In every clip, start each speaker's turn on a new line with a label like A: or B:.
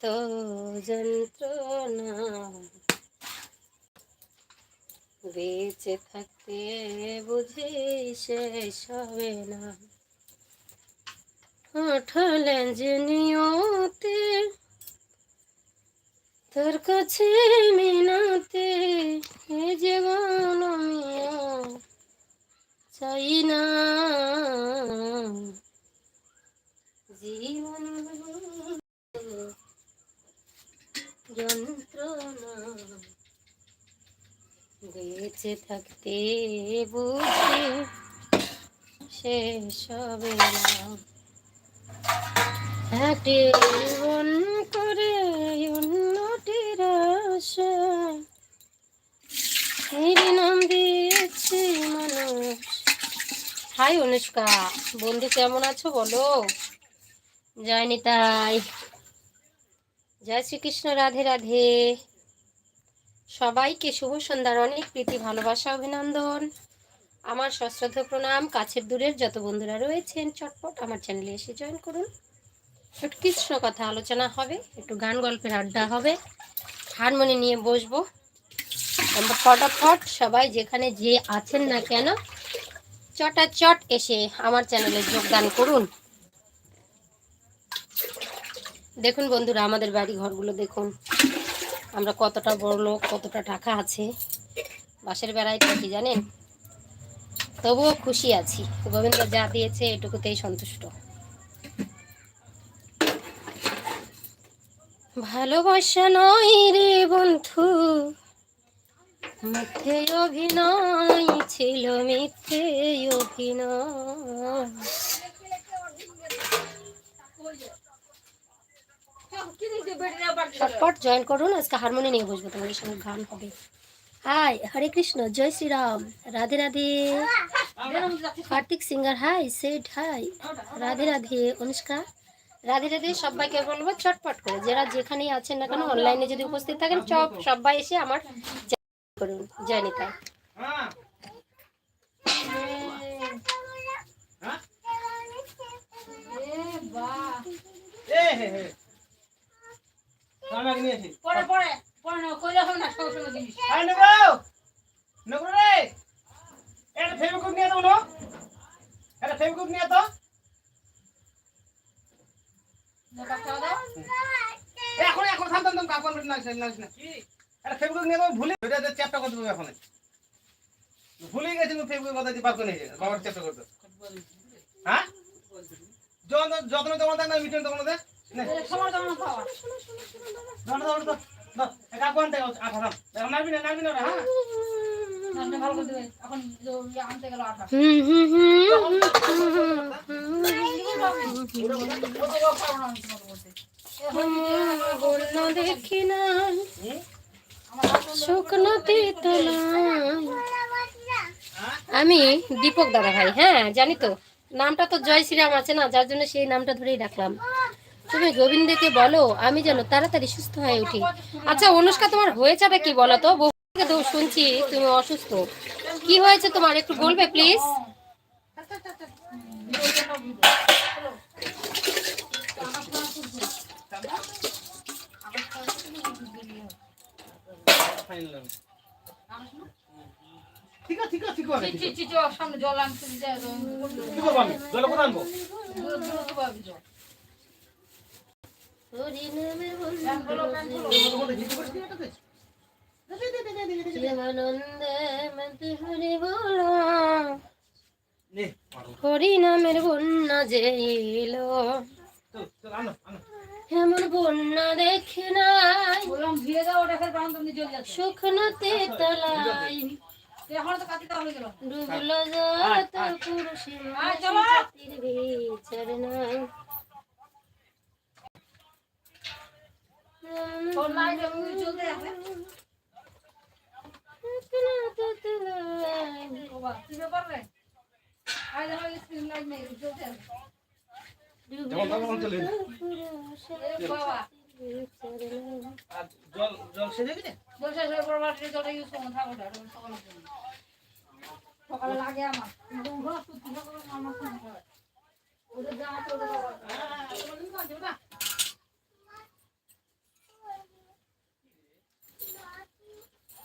A: এত যন্ত্রণা। বেঁচে থাকতে বুঝি শেষ হবে না। উঠলেন যে নিয়তে তোর কাছে মিনতে, এ জীবন চাই না। জীবন যন্ত্রণা বেঁচে থাকতে বুঝি শেষ হবে না করে উন্নতির নাম দিয়েছে মানুষ। হাই অনুষ্কা, বন্ধু কেমন আছো বলো? জয়নি তাই। জয় শ্রীকৃষ্ণ, রাধে রাধে। সবাইকে শুভ সন্ধ্যার অনেক প্রীতি, ভালোবাসা, অভিনন্দন। আমার সশ্রদ্ধ প্রণাম, কাছের দূরের যত বন্ধুরা রয়েছেন, চটপট আমার চ্যানেলে এসে জয়েন করুন। একটু কৃষ্ণ কথা আলোচনা হবে, একটু গান গল্পের আড্ডা হবে হারমোনি নিয়ে বসবো। আমরা ফটাফট সবাই যেখানে যে আছেন না কেন, চটাচট এসে আমার চ্যানেলে যোগদান করুন। দেখুন বন্ধুরা, আমাদের বাড়ি ঘরগুলো দেখুন। আমরা কতটা বড় লোক, কতটা টাকা আছে বাসের বেড়ায় থাকি জানেন? তবুও খুশি আছি। গোবিন্দ যা দিয়েছে, এটুকুতেই সন্তুষ্ট। ভালোবাসা নয় রে বন্ধু, মিথ্যে অভিনয় ছিল, মিথ্যে অভিনয়। চটপট জয়েন করুন, আজকে হারমোনি নিয়ে বসবো, তোমাদের সঙ্গে গান হবে। হাই হরে কৃষ্ণ জয় Shri Ram. Radhe Radhe. Kartik singer hi set hi Radhe Radhe, Anushka. Radhe Radhe, সবাইকে বলব চটপট করে। যারা যেখানেই আছেন না কেন অনলাইনে যদি উপস্থিত থাকেন সব সবাই এসে আমার করুন, জয় নিতাই
B: পরে পরে পরে না কইলে হবে না সঙ্গে সঙ্গে জিনিস
C: আয় নগর! নগর রে! এটা ফেবিকুইক নিয়ে দাও না এটা ফেবিকুইক নিয়ে দাও এখন এখন থাম থাম থাম কাপড় না না না এটা ফেবিকুইক নিয়ে দাও ভুলে এটা যে চ্যাপ্টার করতে হবে এখন ভুলে গেছি তুমি ফেবিকুইক কথা পারতো নিয়ে বাবার চ্যাপ্টার করতে। হ্যাঁ? যত যত্ন তোমার দেখ না মিটন তোমার দেখ নে
A: শুকনো আমি দীপক দাদা ভাই হ্যাঁ জানি তো। নামটা তো জয় শ্রীরাম আছে না যার জন্য সেই নামটা ধরেই রাখলাম। তুমি গোবিন্দকে বলো আমি যেন তাড়াতাড়ি সুস্থ হয়ে উঠি আচ্ছা অনুষ্কা তোমার হয়েছেটা কি বলো তো বহু শুনছি তুমি অসুস্থ কি হয়েছে তোমার একটু বলবে প্লিজ
C: ঠিক আছে ঠিক আছে ঠিক আছে
B: চি চি চি চি, ওর সামনে জল আনতে
C: জল কোথায় আনব
B: জল
A: হরি বলো
C: নে, মারো।
A: হরিনামের বন্যা যে এলো। এমন বন্যা দেখে নাই শুকনোতে তলাই ডুবলো যত পুরুষে
B: আয়
A: বিচার
B: তোর লাইট এমনি চলতে আছে
A: শুকনোতে তলাই
B: বাবা কি ব্যাপার রে আই দেখো স্ক্রিন লাইট নেই চলতে আছে
C: যেমন তখন জল জল
B: ওটা সকালের জন্য। সকালে লাগে আমার ওদের যা আছে ওদের বাবা। বাড়ি করে আগে লাগবে আমাকে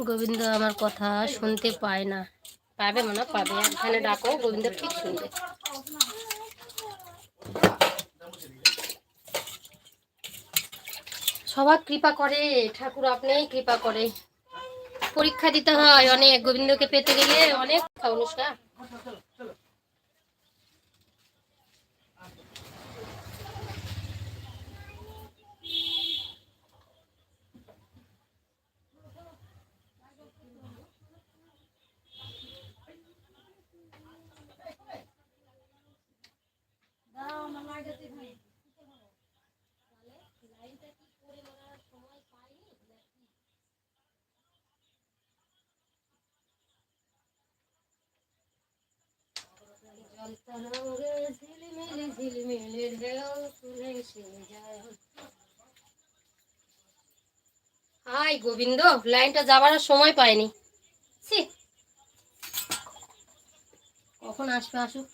A: গোবিন্দ আমার কথা শুনতে পায় না। পাবে মনে পাবে। এখানে ডাকো, গোবিন্দ ঠিক শুনবে। সবার কৃপা করে, ঠাকুর আপনিই কৃপা করে। পরীক্ষা দিতে হয় অনেক। গোবিন্দকে পেতে গেলে অনেক অনুষ্কা
B: দাও না লাগে তুই
A: হাই গোবিন্দ, লাইনটা যাবার সময় পায়নি ছি। কখন আসবে আসুক।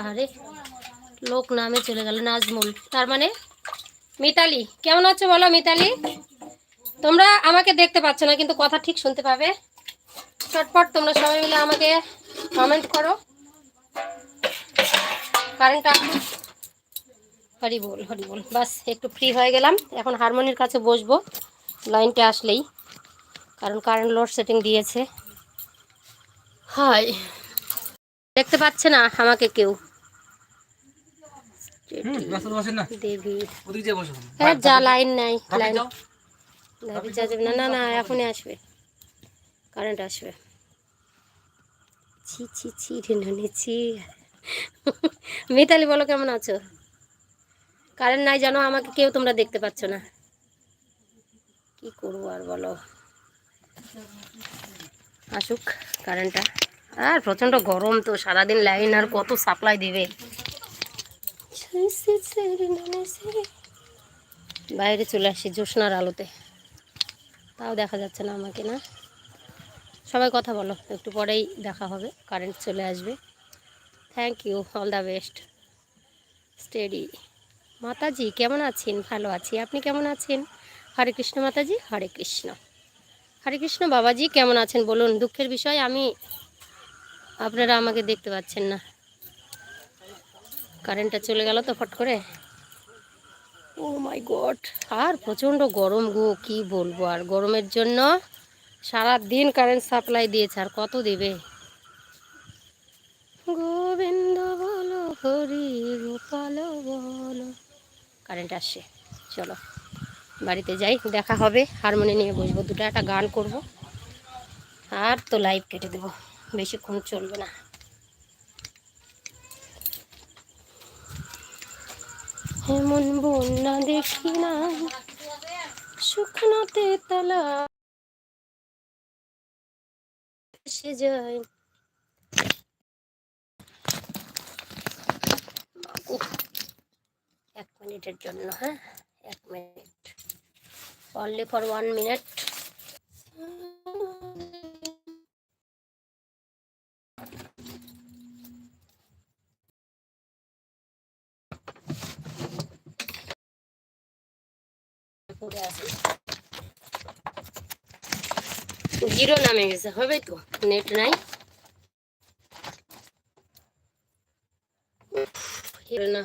A: আরে, লোক নামে চলে গেল নাজমুল তার মানে? মিতালি, কেমন আছো বলো মিতালি? তোমরা আমাকে দেখতে পাচ্ছ না, কিন্তু কথা ঠিক শুনতে পাবে। চটপট তোমরা সবাই মিলে আমাকে কমেন্ট করো। কারেন্ট হরি বল হরি বল। বাস, একটু ফ্রি হয়ে গেলাম। এখন হারমোনির কাছে বসবো। লাইনটা আসলেই। কারণ কারেন্ট লোড সেটিং দিয়েছে। হাই দেখতে পাচ্ছে না আমাকে কেউ। দেবী। হ্যাঁ যা লাইন নাই লাইন। যা যাবে। না না না এখনই আসবে। কারেন্ট আসবে। ছি ছি ছি মিতালি বলো কেমন আছো? কারেন্ট নাই জানো আমাকে কেউ তোমরা দেখতে পাচ্ছ না। কি করব আর বলো? আসুক কারেন্টটা আর প্রচণ্ড গরম তো সারাদিন লাইন আর কত সাপ্লাই দিবে। বাইরে চলে আসি জ্যোৎস্নার আলোতে। তাও দেখা যাচ্ছে না আমাকে, না? সবাই কথা বলো, একটু পরেই দেখা হবে কারেন্ট চলে আসবে। Thank you all the best steady মাতাজি, কেমন আছেন? ভালো আছি। আপনি কেমন আছেন? হরে কৃষ্ণ মাতাজি, হরে কৃষ্ণ। হরে কৃষ্ণ বাবাজি, কেমন আছেন? বলুন, দুঃখের বিষয় আমি, আপনারা আমাকে দেখতে পাচ্ছেন না। কারেন্টটা চলে গেল তো ফট করে? ও মাই গড। আর প্রচণ্ড গরম গো কি বলব? আর গরমের জন্য সারা দিন কারেন্ট সাপ্লাই দিয়েছে আর কত দেবে? গোবিন্দ বলো হরি গোপাল বলো। কারেন্ট আসছে চলো। বাড়িতে যাই দেখা হবে হারমোনি নিয়ে বসবো দুটো একটা গান করব। আর তো লাইভ কেটে দেবো বেশিক্ষণ চলবে না। এমন বন্যা দেখি না। শুকনাতে তলা এসে যায়। এক মিনিটের জন্য হ্যাঁ? এক minute. Only for one minute নামে গেছে। হবে তো? নেট নাই। না।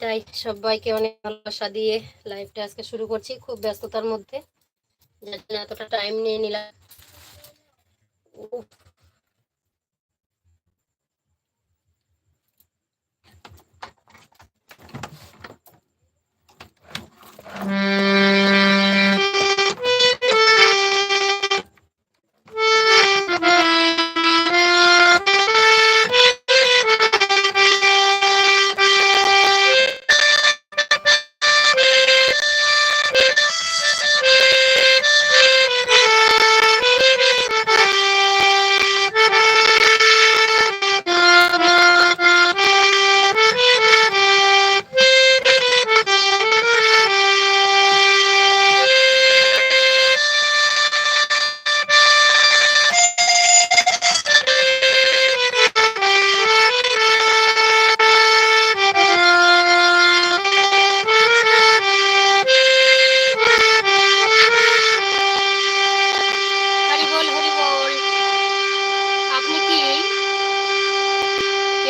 A: তাই সবাইকে অনেক ভালোবাসা দিয়ে লাইভটা আজকে শুরু করছি খুব ব্যস্ততার মধ্যে। যার জন্য এতটা টাইম নিয়ে নিলাম।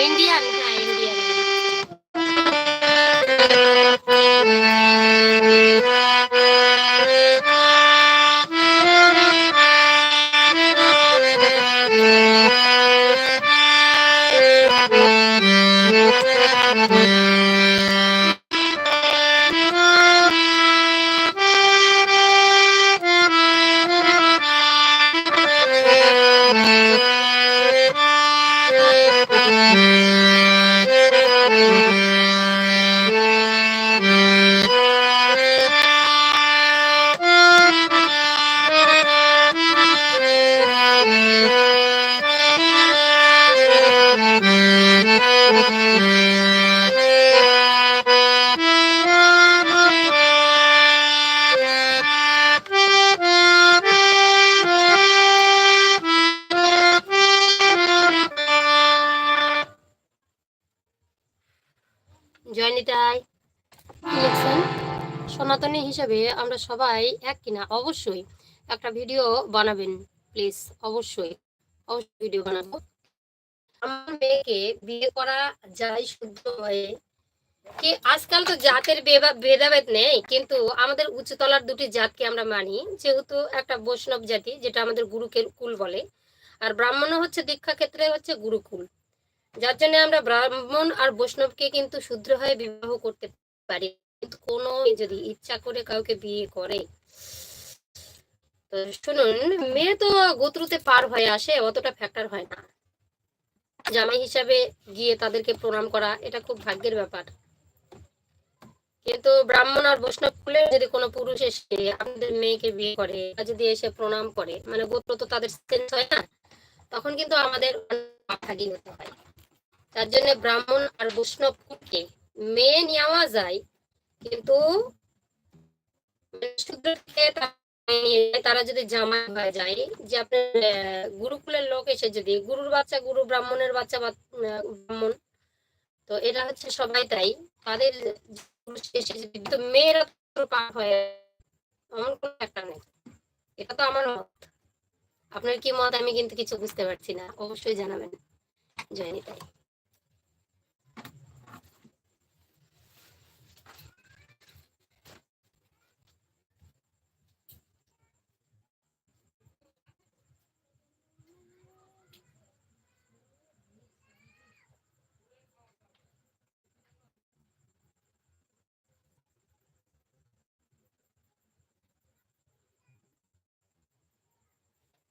A: bendigan. হিসেবে আমরা সবাই এক কিনা? অবশ্যই। একটা ভিডিও বানাবেন, প্লিজ। অবশ্যই। অবশ্যই ভিডিও বানাবো। আমার মেয়েকে বিয়ে করা যায় শুদ্ধ হয়ে, কি আজকাল তো জাতের ভেদাভেদ নেই, কিন্তু আমাদের উচ্চতলার দুটি জাতকে আমরা মানি। যেহেতু একটা বৈষ্ণব জাতি, যেটা আমাদের গুরুকে কুল বলে, আর ব্রাহ্মণ হচ্ছে দীক্ষা ক্ষেত্রে হচ্ছে গুরুকুল। যার জন্য আমরা ব্রাহ্মণ আর বৈষ্ণবকে কিন্তু শুদ্র হয়ে বিবাহ করতে পারি। কিন্তু কোনো যদি ইচ্ছা করে কাউকে বিয়ে করে। তো শুনুন, মেয়ে তো গোত্রতে পার হয়ে আসে, অতটা ফ্যাক্টর হয় না। জামাই হিসাবে গিয়ে তাদেরকে প্রণাম করা, এটা খুব ভাগ্যের ব্যাপার। কিন্তু ব্রাহ্মণ আর বৈষ্ণব কুলে যদি কোনো পুরুষ এসে আপনাদের মেয়েকে বিয়ে করে বা যদি এসে প্রণাম করে মানে গোত্র তো তাদের চেঞ্জ হয় না, তখন কিন্তু আমাদের হতে হয়। তার জন্য ব্রাহ্মণ আর বৈষ্ণব কুলকে মেয়ে নেওয়া যায় কিন্তু তারা যদি জামাই হয়ে যায়, যে আপনার গুরুকুলের লোক এসে যদি, গুরুর বাচ্চা, গুরু ব্রাহ্মণের বাচ্চা ব্রাহ্মণ, তো এটা হচ্ছে সবাই তাই, তাদের এসে যদি মেয়েরা তো হয়ে, এমন কোনো একটা নেই। এটা তো আমার মত। আপনার কি মত? আমি কিন্তু কিছু বুঝতে পারছি না। অবশ্যই জানাবেন। জয়নি তাই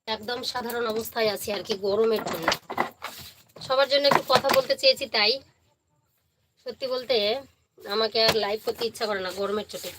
A: একদম সাধারণ অবস্থায় আছি আর কি, গরমের জন্য। সবার জন্য একটু কথা বলতে চেয়েছি তাই। সত্যি বলতে আমাকে আর লাইভ করতে ইচ্ছা করে না গরমের চোটে